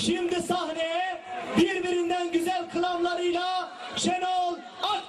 Şimdi sahneye birbirinden güzel kılamlarıyla Şenol Ak